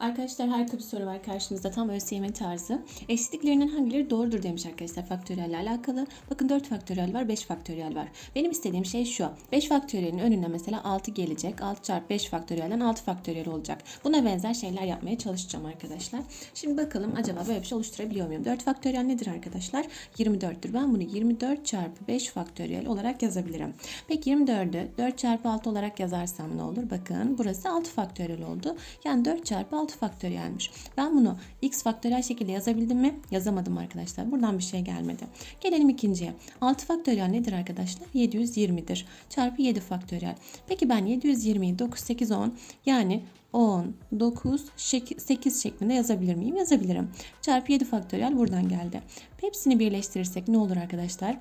Arkadaşlar harika bir soru var karşınızda. Tam ÖSYM tarzı. Eşitliklerinin hangileri doğrudur demiş arkadaşlar faktöriyelle alakalı. Bakın 4 faktöriyel var, 5 faktöriyel var. Benim istediğim şey şu. 5 faktöriyelin önüne mesela 6 gelecek. 6 çarpı 5 faktöriyelden 6 faktöriyel olacak. Buna benzer şeyler yapmaya çalışacağım arkadaşlar. Şimdi bakalım acaba böyle bir şey oluşturabiliyor muyum? 4 faktöriyel nedir arkadaşlar? 24'tür. Ben bunu 24 çarpı 5 faktöriyel olarak yazabilirim. Peki 24'ü 4 çarpı 6 olarak yazarsam ne olur? Bakın burası 6 faktöriyel oldu. Yani 4 çarpı 6 faktöriyelmiş. Ben bunu x faktöriyel şekilde yazabildim mi? Yazamadım arkadaşlar. Buradan bir şey gelmedi. Gelelim ikinciye. 6 faktöriyel nedir arkadaşlar? 720'dir. Çarpı 7 faktöriyel. Peki ben 720'yi 9, 8, 10 yani 10, 9, 8 şeklinde yazabilir miyim? Yazabilirim. Çarpı 7 faktöriyel buradan geldi. Hepsini birleştirirsek ne olur arkadaşlar?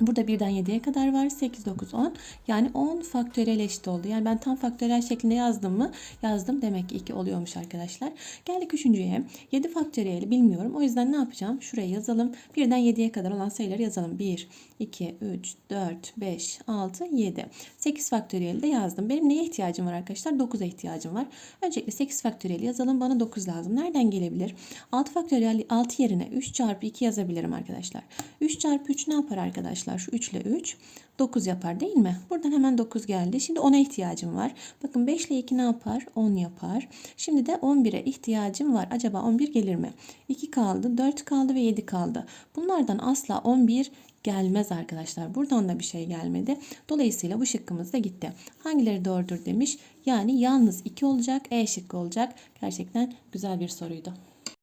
Burada birden 7'ye kadar var. 8, 9, 10. Yani 10 faktöriyel eşit oldu. Yani ben tam faktöriyel şeklinde yazdım mı? Yazdım. Demek ki 2 oluyormuş arkadaşlar. Geldik üçüncüye. 7 faktöriyeli bilmiyorum. O yüzden ne yapacağım? Şuraya yazalım. Birden 7'ye kadar olan sayıları yazalım. 1, 2, 3, 4, 5, 6, 7. 8 faktöriyeli de yazdım. Benim neye ihtiyacım var arkadaşlar? 9'a ihtiyacım var. Öncelikle 8 faktöriyeli yazalım. Bana 9 lazım. Nereden gelebilir? 6 faktöriyel 6 yerine 3 çarpı 2 yazabilirim arkadaşlar. 3 çarpı 3 ne yapar arkadaşlar? Şu 3 ile 3 9 yapar değil mi? Buradan hemen 9 geldi. Şimdi 10'a ihtiyacım var. Bakın 5 ile 2 ne yapar? 10 yapar. Şimdi de 11'e ihtiyacım var. Acaba 11 gelir mi? 2 kaldı, 4 kaldı ve 7 kaldı. Bunlardan asla 11 gelmez arkadaşlar. Buradan da bir şey gelmedi. Dolayısıyla bu şıkkımız da gitti. Hangileri doğrudur demiş. Yani yalnız 2 olacak. E şıkkı olacak. Gerçekten güzel bir soruydu.